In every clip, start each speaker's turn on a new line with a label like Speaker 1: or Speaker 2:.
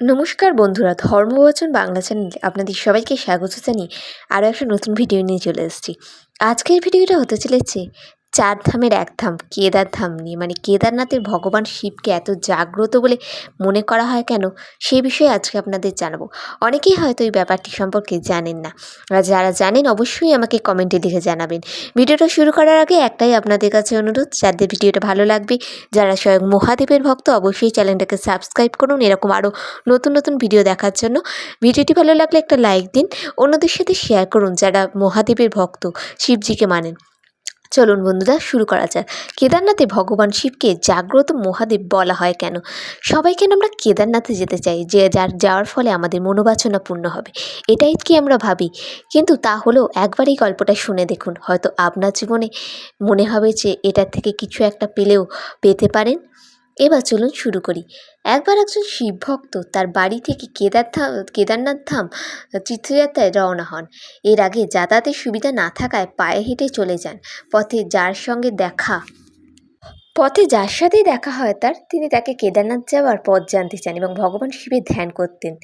Speaker 1: নমস্কার বন্ধুরা, ধর্মবচন বাংলা চ্যানেলে আপনাদের সবাইকে স্বাগত জানিয়ে আরও একটা নতুন ভিডিও নিয়ে চলে এসেছি। আজকের ভিডিওটা হতে চলেছে চার ধামের এক ধাম, কেদার ধাম নিয়ে। মানে কেদারনাথের ভগবান শিবকে এত জাগ্রত বলে মনে করা হয় কেন? সেই বিষয়ে আজকে আপনাদের জানাব। অনেকেই হয়তো এই ব্যাপারটি সম্পর্কে জানেন না। আর যারা জানেন, অবশ্যই আমাকে কমেন্টে লিখে জানাবেন। ভিডিওটা শুরু করার আগে একটাই আপনাদের কাছে অনুরোধ, যাদের ভিডিওটা ভালো লাগবে, যারা স্বয়ং মহাদেবের ভক্ত, অবশ্যই চ্যানেলটাকে সাবস্ক্রাইব করুন। এরকম আরও নতুন নতুন ভিডিও দেখার জন্য ভিডিওটি ভালো লাগলে একটা লাইক দিন। অন্যদের সাথে শেয়ার করুন যারা মহাদেবের ভক্ত, শিবজিকে মানেন। চলুন বন্ধুরা, শুরু করা যাক। কেদারনাথে ভগবান শিবকে জাগ্রত মহাদেব বলা হয় কেন? সবাই কেন আমরা কেদারনাথে যেতে চাই? যে যার যাওয়ার ফলে আমাদের মনোবাচনা পূর্ণ হবে। এটাই কি আমরা ভাবি? কিন্তু তা হলেও একবার এই গল্পটা শুনে দেখুন। হয়তো আপনার জীবনে মনে হবে যে এটার থেকে কিছু একটা পেলেও পেতে পারেন। এবার চলুন শুরু করি। একবার একজন শিব ভক্ত তার বাড়ি থেকে কেদার ধাম কেদারনাথ ধাম, তীর্থযাত্রায় রওনা হন। এর আগে যাতায়াতের সুবিধা না থাকায় পায়ে হেঁটে চলে যান। পথে যার সঙ্গে দেখা, পথে যার সাথেই দেখা হয় তার, তিনি তাকে কেদারনাথ যাওয়ার পথ জানতে চান এবং ভগবান শিবের ধ্যান করতেন।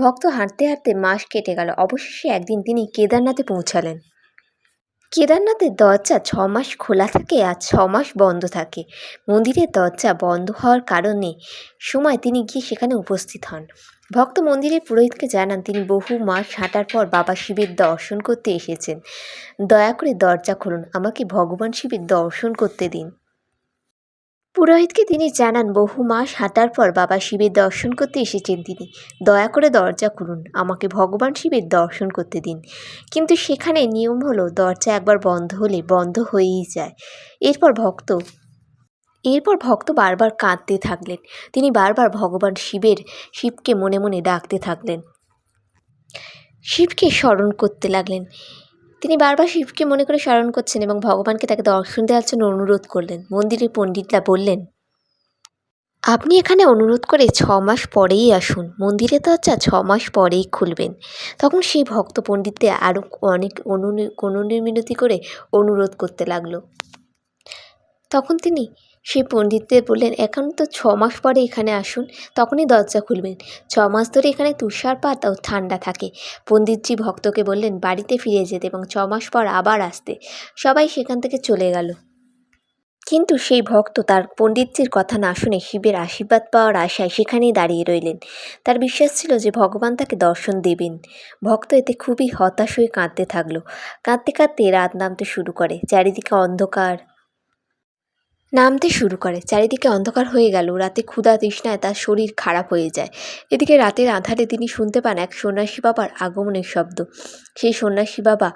Speaker 1: ভক্ত হাঁটতে হাঁটতে মাস কেটে গেল। অবশেষে একদিন তিনি কেদারনাথে পৌঁছালেন। কেদারনাথের দরজা ছ মাস খোলা থাকে আর ছ মাস বন্ধ থাকে। মন্দিরের দরজা বন্ধ হওয়ার কারণে সময় তিনি গিয়ে সেখানে উপস্থিত হন। ভক্ত মন্দিরের পুরোহিতকে জানান, তিনি বহু মাস হাঁটার পর বাবা শিবের দর্শন করতে এসেছেন। দয়া করে দরজা খুলুন, আমাকে ভগবান শিবের দর্শন করতে দিন। পুরোহিতকে তিনি জানান, বহু মাস হাঁটার পর বাবা শিবের দর্শন করতে এসেছেন তিনি। দয়া করে দরজা খুলুন, আমাকে ভগবান শিবের দর্শন করতে দিন। কিন্তু সেখানে নিয়ম হলো, দরজা একবার বন্ধ হলে বন্ধ হয়েই যায়। এরপর ভক্ত এরপর ভক্ত বারবার কাঁদতে থাকলেন। তিনি বারবার ভগবান শিবের, শিবকে মনে মনে ডাকতে থাকলেন। শিবকে স্মরণ করতে লাগলেন। তিনি বারবার শিবকে মনে করে স্মরণ করছেন এবং ভগবানকে তাকে দর্শন দেওয়ার জন্য অনুরোধ করলেন। মন্দিরের পণ্ডিতরা বললেন, আপনি এখানে অনুরোধ করে ছ মাস পরেই আসুন। মন্দিরে তো আচ্ছা ছ মাস পরেই খুলবেন। তখন সেই ভক্ত পণ্ডিতদের আরও অনেক অনু অনুনিমিনতি করে অনুরোধ করতে লাগল। তখন তিনি সেই পণ্ডিতদের বললেন, এখন তো ছ মাস পরে এখানে আসুন, তখনই দরজা খুলবেন। ছ মাস ধরে এখানে তুষারপাত ও ঠান্ডা থাকে। পণ্ডিতজি ভক্তকে বললেন, বাড়িতে ফিরে যেতে এবং ছ মাস পর আবার আসতে। সবাই সেখান থেকে চলে গেল। কিন্তু সেই ভক্ত তার পণ্ডিতজির কথা না শুনে শিবের আশীর্বাদ পাওয়ার আশায় সেখানেই দাঁড়িয়ে রইলেন। তার বিশ্বাস ছিল যে ভগবান তাকে দর্শন দেবেন। ভক্ত এতে খুবই হতাশ হয়ে কাঁদতে থাকল। কাঁদতে কাঁদতে রাত নামতে শুরু করে, চারিদিকে অন্ধকার নামতে শুরু করে। চারিদিকে অন্ধকার হয়ে গেল। রাতে ক্ষুধা তৃষ্ণায় তার শরীর খারাপ হয়ে যায়। এদিকে রাতের আধারে তিনি শুনতে পান এক সন্ন্যাসী বাবার আগমনের শব্দ। সেই সন্ন্যাসী বাবা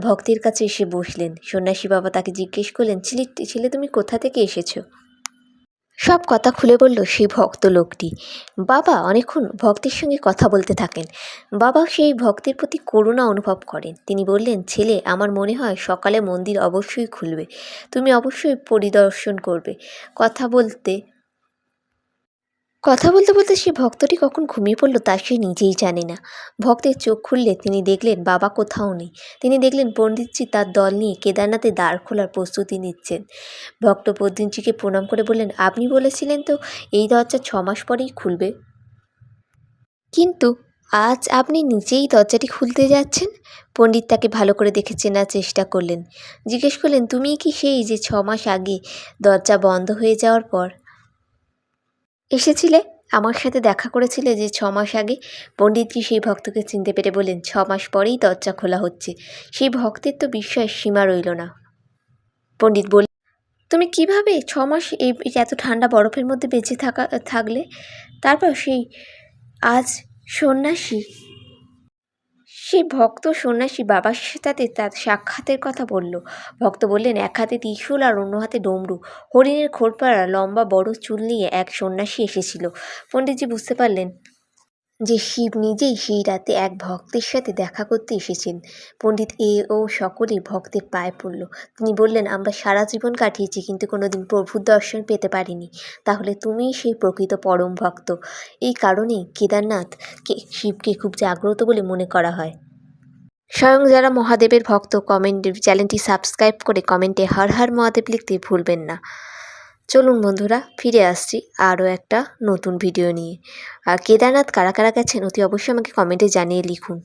Speaker 1: ভক্তের কাছে এসে বসলেন। সন্ন্যাসী বাবা তাকে জিজ্ঞেস করলেন, ছেলে ছেলে, তুমি কোথা থেকে এসেছ? সব কথা খুলে বলল সেই ভক্ত লোকটি। বাবা অনেকক্ষণ ভক্তের সঙ্গে কথা বলতে থাকেন। বাবা সেই ভক্তের প্রতি করুণা অনুভব করেন। তিনি বললেন, ছেলে, আমার মনে হয় সকালে মন্দির অবশ্যই খুলবে। তুমি অবশ্যই পরিদর্শন করবে। কথা বলতে কথা বলতে বলতে সে ভক্তটি কখন ঘুমিয়ে পড়ল তা সে নিজেই জানে না। ভক্তের চোখ খুললে তিনি দেখলেন বাবা কোথাও নেই। তিনি দেখলেন পণ্ডিতজি তার দল নিয়ে কেদারনাথে দ্বার খোলার প্রস্তুতি নিচ্ছেন। ভক্ত পণ্ডিতজিকে প্রণাম করে বললেন, আপনি বলেছিলেন তো এই দরজা ছ মাস পরেই খুলবে? কিন্তু আজ আপনি নিজেই দরজাটি খুলতে যাচ্ছেন? পণ্ডিত তাকে ভালো করে দেখে চেনার চেষ্টা করলেন। জিজ্ঞেস করলেন, তুমি কি সেই যে ছ মাস আগে দরজা বন্ধ হয়ে যাওয়ার পর এসেছিলে? আমার সাথে দেখা করেছিলে যে ছ মাস আগে? পণ্ডিতজি সেই ভক্তকে চিনতে পেরে বললেন, ছ মাস পরেই দরজা খোলা হচ্ছে। সেই ভক্তের তো বিশ্বাস সীমা রইল না। পণ্ডিত বল তুমি কীভাবে ছ মাস এই এত ঠান্ডা বরফের মধ্যে বেঁচে থাকা, থাকলে? তারপর সেই আজ সন্ন্যাসী সেই ভক্ত সন্ন্যাসী বাবার সাথে তার সাক্ষাতের কথা বলল। ভক্ত বললেন, এক হাতে ত্রিশূল আর অন্য হাতে ডমরু। হরিণের খোরপাড়া লম্বা বড় চুল নিয়ে এক সন্ন্যাসী এসেছিল। পণ্ডিতজি বুঝতে পারলেন যে শিব নিজেই সেই রাতে এক ভক্তের সাথে দেখা করতে এসেছেন। পণ্ডিত এ ও সকলেই ভক্তের পায়ে পড়ল। তিনি বললেন, আমরা সারা জীবন কাটিয়েছি, কিন্তু কোনোদিন প্রভুর দর্শন পেতে পারিনি। তাহলে তুমিই সেই প্রকৃত পরম ভক্ত। এই কারণেই কেদারনাথকে শিবকে খুব জাগ্রত বলে মনে করা হয়। স্বয়ং যারা মহাদেবের ভক্ত, কমেন্ট, চ্যানেলটি সাবস্ক্রাইব করে কমেন্টে হর হর মহাদেব লিখতে ভুলবেন না। চলুন বন্ধুরা, ফিরে আসছি আরও একটা নতুন ভিডিও নিয়ে। আর কেদারনাথ কারা কারা গেছেন অতি অবশ্যই আমাকে কমেন্টে জানিয়ে লিখুন।